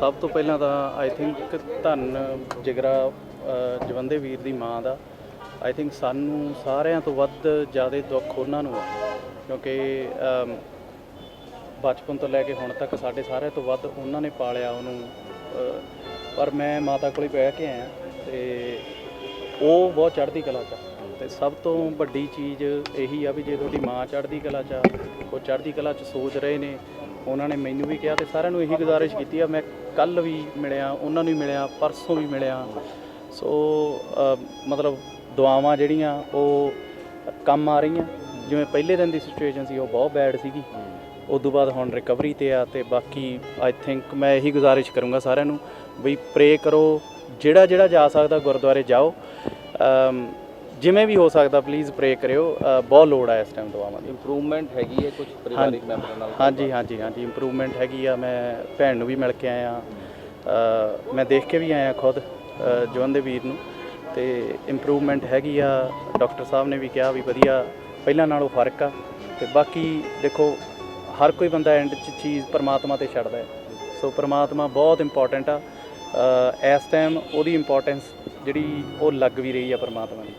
ਸਭ ਤੋਂ ਪਹਿਲਾਂ ਤਾਂ ਆਈ ਥਿੰਕ ਧੰਨ ਜਿਗਰਾ ਅ, ਜਵੰਦੇ ਵੀਰ ਦੀ ਮਾਂ ਦਾ ਆਈ ਥਿੰਕ ਸਾਨੂੰ ਸਾਰਿਆਂ ਤੋਂ ਵੱਧ ਜ਼ਿਆਦਾ ਦੁੱਖ ਉਹਨਾਂ ਨੂੰ ਆ ਕਿਉਂਕਿ ਬਚਪਨ ਤੋਂ ਲੈ ਕੇ ਹੁਣ ਤੱਕ ਸਾਡੇ ਸਾਰਿਆਂ ਤੋਂ ਵੱਧ ਉਹਨਾਂ ਨੇ ਪਾਲਿਆ ਉਹਨੂੰ ਪਰ ਮੈਂ ਮਾਤਾ ਕੋਲੇ ਬਹਿ ਕੇ ਆਇਆ ਤੇ ਉਹ ਬਹੁਤ ਚੜ੍ਹਦੀ ਕਲਾ ਚ ਆ। ਤੇ ਸਭ ਤੋਂ ਵੱਡੀ ਚੀਜ਼ ਇਹੀ ਆ ਵੀ ਜੇ ਤੁਹਾਡੀ ਮਾਂ ਚੜ੍ਹਦੀ ਕਲਾ ਚ ਆ, ਉਹ ਚੜ੍ਹਦੀ ਕਲਾ ਚ ਸੋਚ ਰਹੇ ਨੇ ਉਹਨਾਂ ਨੇ ਮੈਨੂੰ ਵੀ ਕਿਹਾ ਤੇ ਸਾਰਿਆਂ ਨੂੰ ਇਹੀ ਗੁਜ਼ਾਰਿਸ਼ ਕੀਤੀ ਆ ਮੈਂ ਕੱਲ ਵੀ ਮਿਲਿਆ ਉਹਨਾਂ ਨੂੰ ਵੀ ਮਿਲਿਆ ਪਰਸੋਂ ਵੀ ਮਿਲਿਆ। ਸੋ ਮਤਲਬ ਦੁਆਵਾਂ ਜਿਹੜੀਆਂ ਉਹ ਕੰਮ ਆ ਰਹੀਆਂ। ਜਿਵੇਂ ਪਹਿਲੇ ਦਿਨ ਦੀ ਸਿਚੁਏਸ਼ਨ ਸੀ ਉਹ ਬਹੁਤ ਬੈਡ ਸੀਗੀ। ਉਸ ਤੋਂ ਬਾਅਦ ਹੁਣ ਰਿਕਵਰੀ ਤੇ ਆ ਤੇ ਬਾਕੀ ਆਈ ਥਿੰਕ ਮੈਂ ਇਹੀ ਗੁਜ਼ਾਰਿਸ਼ ਕਰੂੰਗਾ ਸਾਰਿਆਂ ਨੂੰ ਵੀ ਪ੍ਰੇ ਕਰੋ ਜਿਹੜਾ ਜਿਹੜਾ ਜਾ ਸਕਦਾ ਗੁਰਦੁਆਰੇ ਜਾਓ। ਜਿਵੇਂ ਵੀ ਹੋ ਸਕਦਾ ਪਲੀਜ਼ ਪ੍ਰੇ ਕਰਿਓ। ਬਹੁਤ ਲੋੜ ਆ ਇਸ ਟਾਈਮ ਦੁਆਵਾਂ ਦੀ। ਇੰਪਰੂਵਮੈਂਟ ਹੈਗੀ ਹੈ ਕੁਝ ਪਰਿਵਾਰਿਕ ਮੈਂਬਰਾਂ ਨਾਲ? ਹਾਂਜੀ ਹਾਂਜੀ ਹਾਂਜੀ। ਇੰਪਰੂਵਮੈਂਟ ਹੈਗੀ ਆ। ਮੈਂ ਭੈਣ ਨੂੰ ਵੀ ਮਿਲ ਕੇ ਆਇਆ। ਮੈਂ ਦੇਖ ਕੇ ਵੀ ਆਇਆ ਖੁਦ ਅ, ਜਵੰਦ ਦੇ ਵੀਰ ਨੂੰ। ਤੇ ਇੰਪਰੂਵਮੈਂਟ ਹੈਗੀ ਆ। ਡਾਕਟਰ ਸਾਹਿਬ ਨੇ ਵੀ ਕਿਹਾ ਵੀ ਵਧੀਆ ਪਹਿਲਾਂ ਨਾਲੋਂ ਫ਼ਰਕ ਆ। ਤੇ ਬਾਕੀ ਦੇਖੋ ਹਰ ਕੋਈ ਬੰਦਾ ਐਂਡ 'ਚ ਚੀਜ਼ ਪਰਮਾਤਮਾ ਤੇ ਛੱਡਦਾ ਹੈ। ਸੋ ਪਰਮਾਤਮਾ ਬਹੁਤ ਇੰਪੋਰਟੈਂਟ ਆ। ਇਸ ਟਾਈਮ ਉਹਦੀ ਇੰਪੋਰਟੈਂਸ ਜਿਹੜੀ ਉਹ ਲੱਗ ਵੀ ਰਹੀ ਆ ਪਰਮਾਤਮਾ ਦੀ।